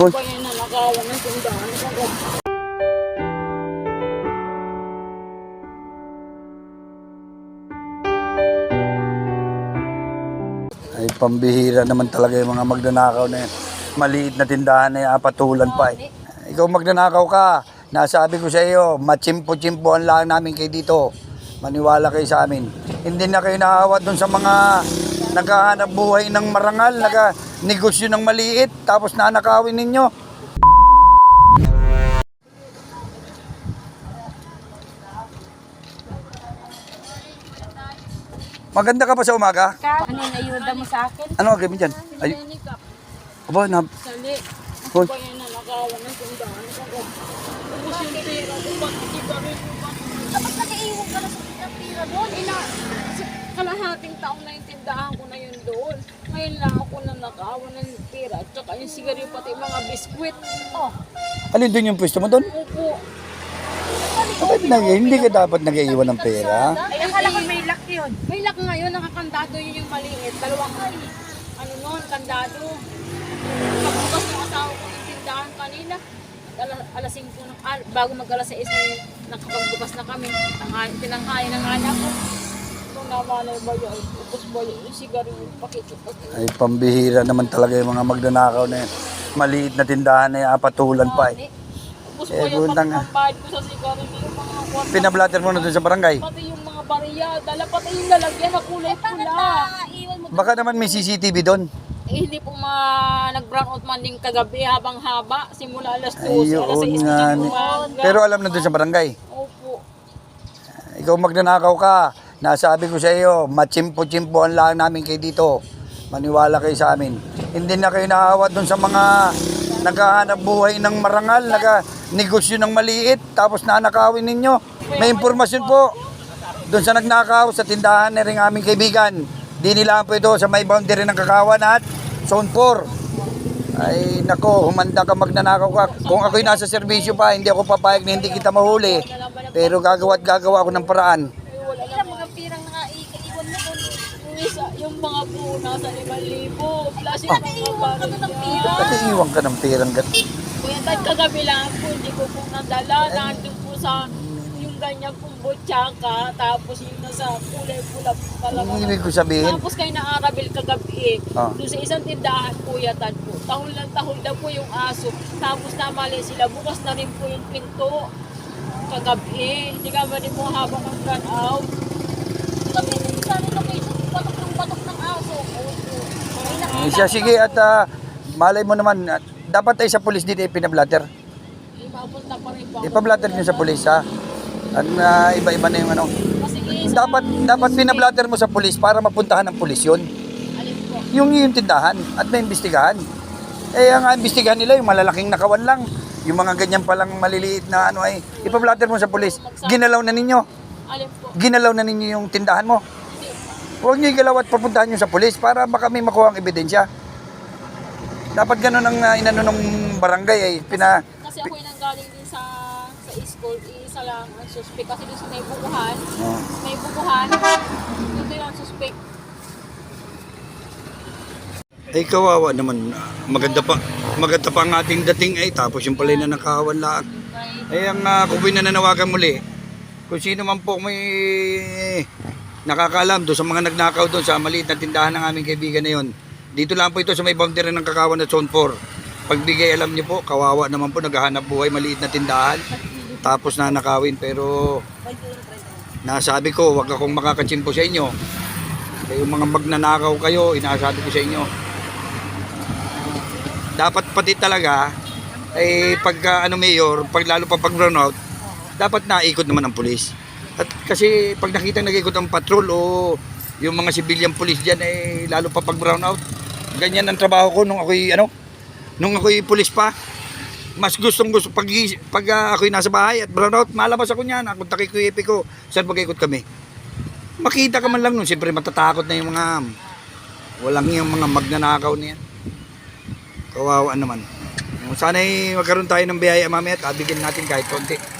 Hoy. Ay, pambihira naman talaga yung mga magnanakaw na yan. Maliit na tindahan na yan, apatulan pa eh. Ikaw magnanakaw ka, nasabi ko sa iyo, machimpo-chimpo ang lang namin kayo dito. Maniwala kayo sa amin. Hindi na kayo naawa dun sa mga naghahanap buhay ng marangal, naga negosyo ng maliit, tapos nanakawin ninyo. Maganda ka pa sa umaga? Ano yung ayuda mo sa akin? Ano agad mo dyan? Ay, aba, na, Sali. Hoy. Kaya na nakawan ng tindahan. Tapos yung pera ko, ba't hindi ba rin Tapos nag-iiwan ka na sa pira doon. Ina, kalahating taong na yung tindahan ko na yun doon. Ngayon lang ako na nakawan ng pera. At saka yung sigarilyo pati mga biskwit. Oh, alin doon yung pwesto mo doon? upo. Bakit nag, hindi ka dapat nag-iiwan ng pera? Ay, akala ko may lock yun. May lock ngayon, nakakandado yun yung maliit. Dalawang, ano nun, kandado. Pagbukas ng asawa ko ng tindahan kanina, alas, alas 5 ng, ah, bago mag alas 6 na nakapagbukas na kami. Tanghay, tinanghay ng anak ko. Namanay ba yun, ubos ba yun, yung sigarilyo, pakikipag. Ay, pambihira naman talaga yung mga magnanakaw na yan. Maliit na tindahan na yan, apatulan pa eh. Ubos Eh, ba yun, pati gundang- ang bayad ko sa sigarilyo, yung mga kwarta. Pinablatter mo na doon sa barangay. Pati yung mga bariya, dala pati yung lalagyan na kulay pula. Iwan mo Baka naman may CCTV doon. Eh, hindi po ma nag-brown out man din kagabi habang haba. Simula alas 12, alas 6 Ayun nga. na ni- umaga. Pero alam na doon sa barangay. Opo. Ikaw magnanakaw ka. Nasabi ko sa iyo, machimpo-chimpo ang lang namin kayo dito. Maniwala kayo sa amin. Hindi na kayo naawa doon sa mga naghahanap buhay ng marangal, naga negosyo ng maliit, tapos nanakawin ninyo. May impormasyon po. Doon sa nagnakaw, sa tindahan na rin aming kaibigan. Di nila po ito sa may boundary ng Kakawan at Zone 4. Ay, nako, humanda ka magnanakaw ka. Kung ako'y nasa serbisyo pa, hindi ako papayag na hindi kita mahuli. Pero gagawa at gagawa ako ng paraan. ilang mga pirang nakaiwan mo doon. Yung isa, yung mga buo nasa 5,000. Plus yung mga bariya. Pati iwan ka ng pirang gat. Kuya, kahit kagabi lang po, hindi ko po nadala. Nandun po sa yung ganyan pong botsaka. Tapos yung nasa kulay pula pala. Ang ibig ko sabihin, Tapos kay na Arabil kagabi, Ah. doon sa isang tindahan po yatan po. Tahol ng tahol na po yung aso. Tapos namali sila, bukas na rin po yung pinto. Kagabi, hindi ka ba rin po habang ang run out. Kami, sabi kami, batok ng batok ng aso. Siya sige at ah, malay mo naman, at dapat tayo sa pulis dito ipinablatter. Ipapunta pa rin po. Ipablatter nyo sa pulis ha. At ah, iba-iba na yung ano. Dapat, dapat pinablatter mo sa pulis para mapuntahan ng pulis yun. Yung yung tindahan at may imbestigahan. Eh, ang imbestigahan nila, yung malalaking nakawan lang. Yung mga ganyan palang maliliit na ano ay, ipablatter mo sa pulis. Ginalaw na ninyo. Ginalaw na ninyo yung tindahan mo. Huwag nyo igalaw at papuntahan nyo sa pulis para baka may makuha ang ebidensya. Dapat ganun ang uh, inano ng barangay ay pina... Kasi ako yung nanggaling din sa sa school, isa lang ang suspect. Kasi doon sa may bukuhan, Oh. may bukuhan, dito yung suspect. Ay kawawa naman. Maganda pa. Maganda pa ang ating dating ay tapos yung pala na nakawan lang. Ay ang uh, kung nananawagan muli. Kung sino man po may nakakaalam doon sa mga nagnakaw doon sa maliit na tindahan ng aming kaibigan na yon. Dito lang po ito sa may boundary ng Kakawan at Zone 4. Pagbigay alam niyo po, kawawa naman po naghahanap buhay maliit na tindahan. Tapos nanakawin pero nasabi ko, wag akong makakachimpo sa inyo. Kaya yung mga magnanakaw kayo, inasabi ko sa inyo, dapat pati talaga ay pagka ano mayor, pag lalo pa pag brownout, dapat naikot naman ang pulis. At kasi pag nakita nag-ikot ang patrol o yung mga civilian police diyan ay lalo pa pag brownout, ganyan ang trabaho ko nung ako'y ano, nung ako'y pulis pa. Mas gustong gusto pag, pag ah, ako'y nasa bahay at brownout, malabas ako niyan, ako takay ko yung ko, saan mag-ikot kami. Makita ka man lang nun, siyempre matatakot na yung mga walang yung mga magnanakaw niyan. Kawawa naman. Sana'y magkaroon tayo ng biyaya mamaya at abigin natin kahit konti.